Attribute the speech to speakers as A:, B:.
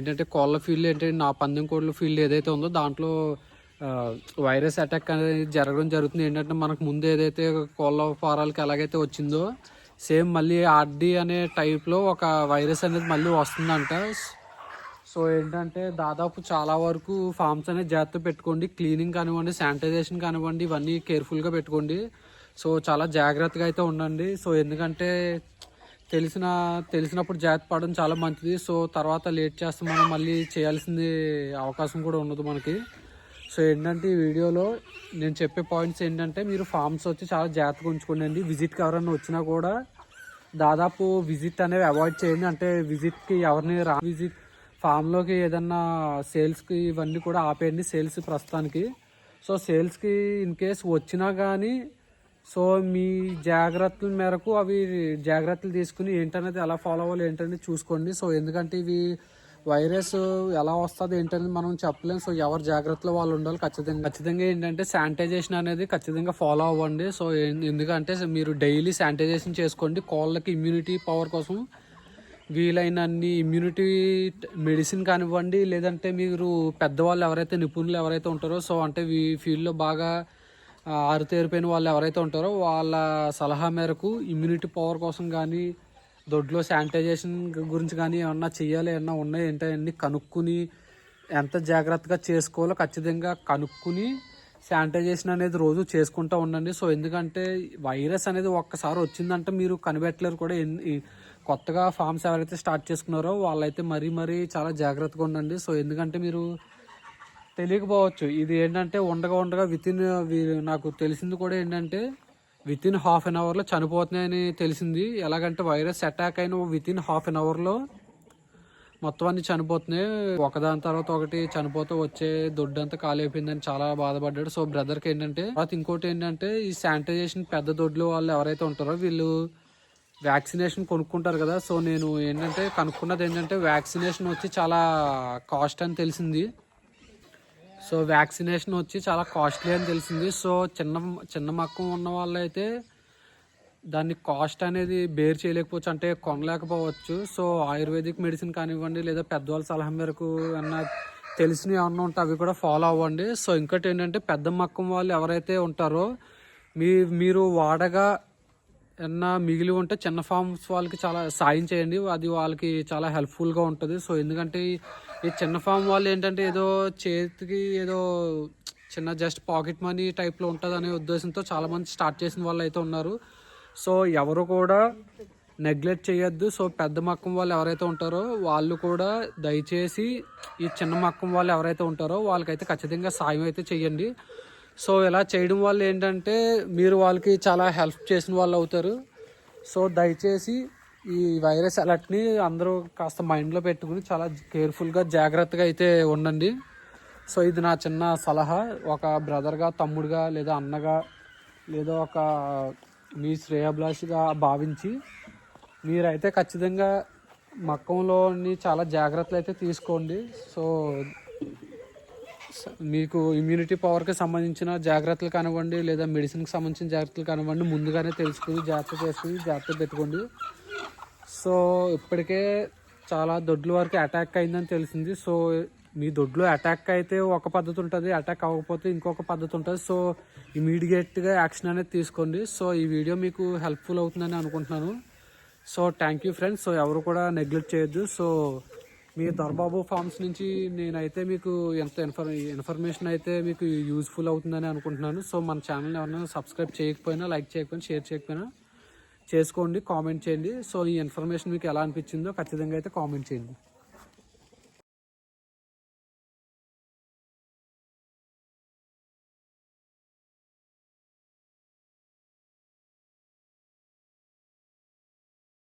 A: ఏంటంటే కోళ్ళ ఫీల్డ్ ఏంటంటే నా పందెం కోళ్ళ ఫీల్డ్ ఏదైతే ఉందో దాంట్లో వైరస్ అటాక్ అనేది జరగడం జరుగుతుంది. ఏంటంటే మనకు ముందు ఏదైతే కోళ్ళ ఫారాలకి ఎలాగైతే వచ్చిందో సేమ్ మళ్ళీ ఆర్డి అనే టైప్లో ఒక వైరస్ అనేది మళ్ళీ వస్తుందంట. సో ఏంటంటే దాదాపు చాలా వరకు ఫామ్స్ అనేది జాగ్రత్త పెట్టుకోండి. క్లీనింగ్ కానివ్వండి శానిటైజేషన్ కానివ్వండి ఇవన్నీ కేర్ఫుల్గా పెట్టుకోండి. సో చాలా జాగ్రత్తగా అయితే ఉండండి. సో ఎందుకంటే తెలిసిన తెలిసినప్పుడు జాగ్రత్త పడడం చాలా మంచిది. సో తర్వాత లేట్ చేస్తే మనం మళ్ళీ చేయాల్సింది అవకాశం కూడా ఉండదు మనకి. సో ఏంటంటే ఈ వీడియోలో నేను చెప్పే పాయింట్స్ ఏంటంటే మీరు ఫామ్స్ వచ్చి చాలా జాగ్రత్తగా ఉంచుకోండి విజిట్కి ఎవరైనా వచ్చినా కూడా దాదాపు విజిట్ అనేవి అవాయిడ్ చేయండి. అంటే విజిట్కి ఎవరిని రా విజిట్ ఫామ్లోకి ఏదన్నా సేల్స్కి ఇవన్నీ కూడా ఆపేయండి. సేల్స్ ప్రస్తుతానికి. సో సేల్స్కి ఇన్ కేస్ వచ్చినా కానీ సో మీ జాగ్రత్తల మేరకు అవి జాగ్రత్తలు తీసుకుని ఏంటనేది ఎలా ఫాలో అవ్వాలి ఏంటనేది చూసుకోండి. సో ఎందుకంటే ఇవి వైరస్ ఎలా వస్తుంది ఏంటనేది మనం చెప్పలేం. సో ఎవరు జాగ్రత్తలో వాళ్ళు ఉండాలి ఖచ్చితంగా. ఖచ్చితంగా ఏంటంటే శానిటైజేషన్ అనేది ఖచ్చితంగా ఫాలో అవ్వండి. సో ఎందుకంటే మీరు డైలీ శానిటైజేషన్ చేసుకోండి. కోళ్ళకి ఇమ్యూనిటీ పవర్ కోసం వీలైనన్ని ఇమ్యూనిటీ మెడిసిన్ కానివ్వండి. లేదంటే మీరు పెద్దవాళ్ళు ఎవరైతే నిపుణులు ఎవరైతే ఉంటారో సో అంటే ఈ ఫీల్డ్లో బాగా ఆరుతేరిపోయిన వాళ్ళు ఎవరైతే ఉంటారో వాళ్ళ సలహా మేరకు ఇమ్యూనిటీ పవర్ కోసం కానీ దొడ్లో శానిటైజేషన్ గురించి కానీ ఏమన్నా చేయాలి ఏమన్నా ఉన్నాయి ఏంటో అన్నీ కనుక్కుని ఎంత జాగ్రత్తగా చేసుకోవాలో ఖచ్చితంగా కనుక్కుని శానిటైజేషన్ అనేది రోజు చేసుకుంటూ ఉండండి. సో ఎందుకంటే వైరస్ అనేది ఒక్కసారి వచ్చిందంటే మీరు కనిపెట్టలేరు కూడా. ఎన్ని కొత్తగా ఫామ్స్ ఎవరైతే స్టార్ట్ చేసుకున్నారో వాళ్ళైతే మరీ మరీ చాలా జాగ్రత్తగా ఉండండి. సో ఎందుకంటే మీరు తెలియకపోవచ్చు. ఇది ఏంటంటే ఉండగా ఉండగా విత్ ఇన్ నాకు తెలిసింది కూడా ఏంటంటే వితిన్ హాఫ్ అన్ అవర్లో చనిపోతున్నాయని తెలిసింది. ఎలాగంటే వైరస్ అటాక్ అయిన వితిన్ హాఫ్ అన్ అవర్లో మొత్తం అన్ని చనిపోతున్నాయి. ఒకదాని తర్వాత ఒకటి చనిపోతూ వచ్చే దొడ్డంతా ఖాళీ అయిపోయిందని చాలా బాధపడ్డాడు. సో బ్రదర్కి ఏంటంటే తర్వాత ఇంకోటి ఏంటంటే ఈ శానిటైజేషన్ పెద్ద దొడ్లు వాళ్ళు ఎవరైతే ఉంటారో వీళ్ళు వ్యాక్సినేషన్ కొనుక్కుంటారు కదా. సో నేను ఏంటంటే కనుక్కున్నది ఏంటంటే వ్యాక్సినేషన్ వచ్చి చాలా కాస్ట్ అని తెలిసింది. సో వ్యాక్సినేషన్ వచ్చి చాలా కాస్ట్లీ అని తెలిసింది. సో చిన్న చిన్న మక్కం ఉన్న వాళ్ళు అయితే దాన్ని కాస్ట్ అనేది బేర్ చేయలేకపోవచ్చు అంటే కొనలేకపోవచ్చు. సో ఆయుర్వేదిక్ మెడిసిన్ కానివ్వండి లేదా పెద్దవాళ్ళ సలహా మేరకు అన్న తెలిసినవి ఏమన్నా ఉంటే అవి కూడా ఫాలో అవ్వండి. సో ఇంకోటి ఏంటంటే పెద్ద మక్కం వాళ్ళు ఎవరైతే ఉంటారో మీ మీరు వాడగా ఏమన్నా మిగిలి ఉంటే చిన్న ఫార్మ్స్ వాళ్ళకి చాలా సాయం చేయండి. అది వాళ్ళకి చాలా హెల్ప్ఫుల్గా ఉంటుంది. సో ఎందుకంటే ఈ- చిన్న ఫామ్ వాళ్ళు ఏంటంటే ఏదో చేతికి ఏదో చిన్న జస్ట్ పాకెట్ మనీ టైప్లో ఉంటుంది అనే ఉద్దేశంతో చాలామంది స్టార్ట్ చేసిన వాళ్ళు అయితే ఉన్నారు. సో ఎవరు కూడా నెగ్లెక్ట్ చేయొద్దు. సో పెద్ద మక్కం వాళ్ళు ఎవరైతే ఉంటారో వాళ్ళు కూడా దయచేసి ఈ చిన్న మక్కం వాళ్ళు ఎవరైతే ఉంటారో వాళ్ళకైతే ఖచ్చితంగా సాయం అయితే చేయండి. సో ఇలా చేయడం వల్ల ఏంటంటే మీరు వాళ్ళకి చాలా హెల్ప్ చేసిన వాళ్ళు అవుతారు. సో దయచేసి ఈ వైరస్ అలర్ట్ని అందరూ కాస్త మైండ్లో పెట్టుకుని చాలా కేర్ఫుల్గా జాగ్రత్తగా అయితే ఉండండి. సో ఇది నా చిన్న సలహా. ఒక బ్రదర్గా తమ్ముడుగా లేదా అన్నగా లేదా ఒక మీ శ్రేయభిలాషిగా భావించి మీరైతే ఖచ్చితంగా మక్కంలోని చాలా జాగ్రత్తలు అయితే తీసుకోండి. సో మీకు ఇమ్యూనిటీ పవర్కి సంబంధించిన జాగ్రత్తలు కానివ్వండి లేదా మెడిసిన్కి సంబంధించిన జాగ్రత్తలు కానివ్వండి ముందుగానే తెలుసుకుని జాగ్రత్త చేసుకుని జాగ్రత్త పెట్టుకోండి. సో ఇప్పటికే చాలా దొడ్ల వరకు అటాక్ అయిందని తెలిసింది. సో మీ దొడ్లో అటాక్ అయితే ఒక పద్ధతి ఉంటుంది అటాక్ అవ్వకపోతే ఇంకొక పద్ధతి ఉంటుంది. సో ఇమీడియట్గా యాక్షన్ అనేది తీసుకోండి. సో ఈ వీడియో మీకు హెల్ప్ఫుల్ అవుతుందని అనుకుంటున్నాను. So thank you friends so ఎవరు కూడా నెగ్లెక్ట్ చేయొద్దు. సో మీ దొరబాబు ఫార్మ్స్ నుంచి నేనైతే మీకు ఎంత ఇన్ఫర్ ఇన్ఫర్మేషన్ అయితే మీకు యూజ్ఫుల్ అవుతుందని అనుకుంటున్నాను. సో మన ఛానల్ని ఎవరైనా సబ్స్క్రైబ్ చేయకపోయినా లైక్ చేయకపోయినా షేర్ చేయకపోయినా చేసుకోండి కామెంట్ చేయండి. సో ఈ ఇన్ఫర్మేషన్ మీకు ఎలా అనిపించిందో ఖచ్చితంగా అయితే కామెంట్ చేయండి.